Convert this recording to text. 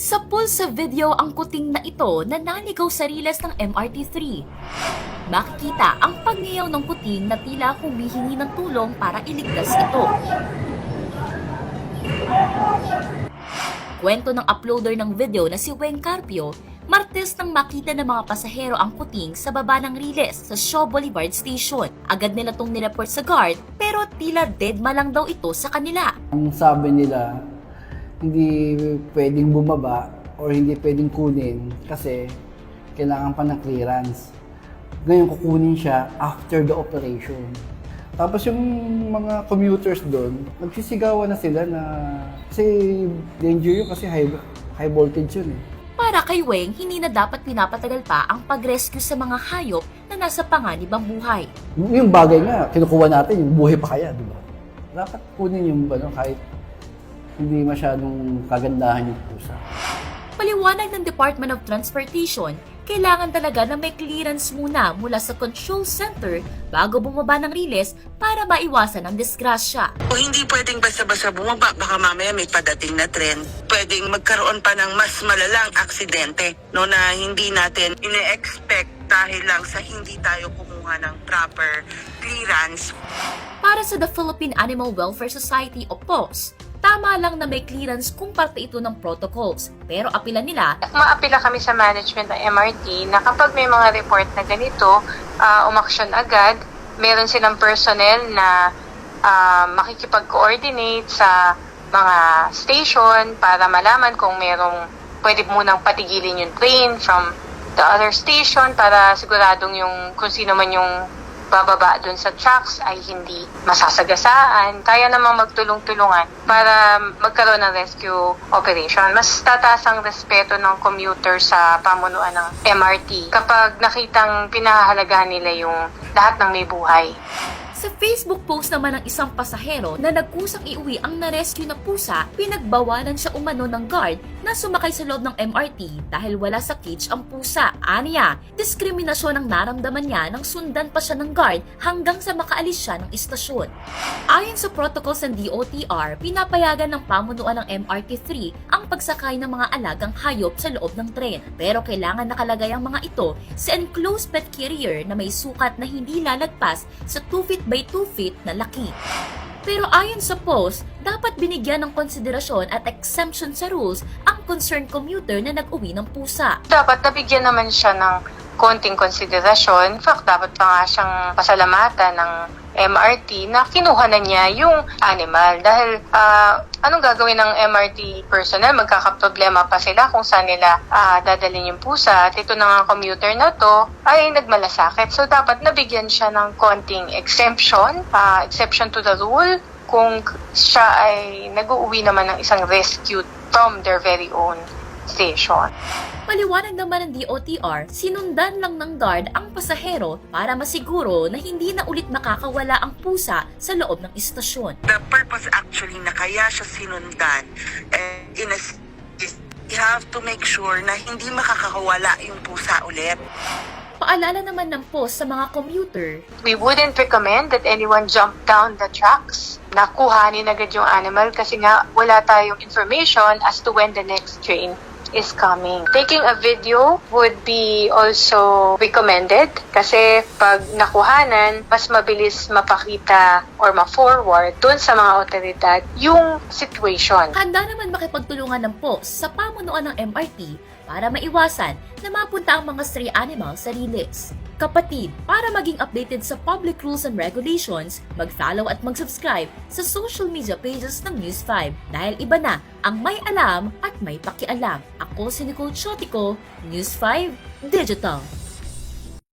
Sa pool sa video ang kuting na ito na naligaw sa riles ng MRT3. Makikita ang pagniyaw ng kuting na tila humihingi ng tulong para iligtas ito. Kwento ng uploader ng video na si Weng Carpio, Martes nang makita ng mga pasahero ang kuting sa baba ng riles sa Shaw Boulevard Station. Agad nila itong nireport sa guard pero tila deadma lang daw ito sa kanila. Ang sabi nila, hindi pwedeng bumaba or hindi pwedeng kunin kasi kailangan pa ng clearance. Ngayon kukunin siya after the operation. Tapos yung mga commuters doon, nagsisigawan na sila na kasi danger yun kasi high, high voltage yun eh. Para kay Weng, hindi na dapat pinapatagal pa ang pag-rescue sa mga hayop na nasa panganibang buhay. Yung bagay nga, kinukuha natin, yung buhay pa kaya, di ba? Dapat kunin yung ano, kahit hindi masyadong kagandahan yung pusa. Paliwanag ng Department of Transportation, kailangan talaga na may clearance muna mula sa control center bago bumaba ng riles para maiwasan ang disgrasya. O hindi pwedeng basta-basta bumaba, baka mamaya may padating na trend. Pwedeng magkaroon pa ng mas malalang aksidente no, na hindi natin ine-expect dahil lang sa hindi tayo kumuha ng proper clearance. Para sa The Philippine Animal Welfare Society o POS, tama lang na may clearance kung parte ito ng protocols. Pero apila nila, Maapila kami sa management ng MRT na kapag may mga report na ganito, uh, umaksyon agad. Meron silang personnel na ah, makikipag-coordinate sa mga station para malaman kung merong pwede munang patigilin yung train from the other station para siguradong yung kung sino man yung bababa dun sa tracks ay hindi masasagasaan. Kaya namang magtulong-tulungan para magkaroon ng rescue operation. Mas tataas ang respeto ng commuter sa pamunuan ng MRT kapag nakitang pinahahalagahan nila yung lahat ng may buhay. Sa Facebook post naman ng isang pasahero na nagkusang iuwi ang na-rescue na pusa, pinagbawalan siya umano ng guard na sumakay sa loob ng MRT dahil wala sa cage ang pusa. Aniya, diskriminasyon ang naramdaman niya nang sundan pa siya ng guard hanggang sa makaalis siya ng istasyon. Ayon sa protocols ng DOTR, pinapayagan ng pamunuan ng MRT3 ang pagsakay ng mga alagang hayop sa loob ng tren. Pero kailangan nakalagay ang mga ito sa enclosed pet carrier na may sukat na hindi lalagpas sa 2 feet by 2 feet na laki. Pero ayon sa post, dapat binigyan ng konsiderasyon at exemption sa rules ang concerned commuter na nag-uwi ng pusa. Dapat nabigyan naman siya ng konting konsiderasyon. In fact, dapat pa nga siyang pasalamatan ng MRT na kinuha na niya yung animal. Dahil ah, anong gagawin ng MRT personnel? Magkakaproblema pa sila kung saan nila ah, dadalhin yung pusa. At ito na nga commuter na to ay nagmalasakit. So dapat nabigyan siya ng konting exemption, ah, exception to the rule kung siya ay nag-uuwi naman ng isang rescue from their very own station. Paliwanag naman ng DOTR, sinundan lang ng guard ang pasahero para masiguro na hindi na ulit makakawala ang pusa sa loob ng istasyon. The purpose actually na kaya siya sinundan eh, in a is you have to make sure na hindi makakawala yung pusa ulit. Paalala naman ng post sa mga commuter, We wouldn't recommend that anyone jump down the tracks na kuhanin agad yung animal kasi nga wala tayong information as to when the next train is coming. Taking a video would be also recommended kasi pag nakuhanan, mas mabilis mapakita or ma-forward dun sa mga otoridad yung situation. handa naman makipagtulungan ng post sa pamunuan ng MRT para maiwasan na mapunta ang mga stray animals sa riles. Kapatid, para maging updated sa public rules and regulations, mag-follow at mag-subscribe sa social media pages ng News 5 dahil iba na ang may alam at may pakialam. Ako si Nicole Chotico, News 5 Digital.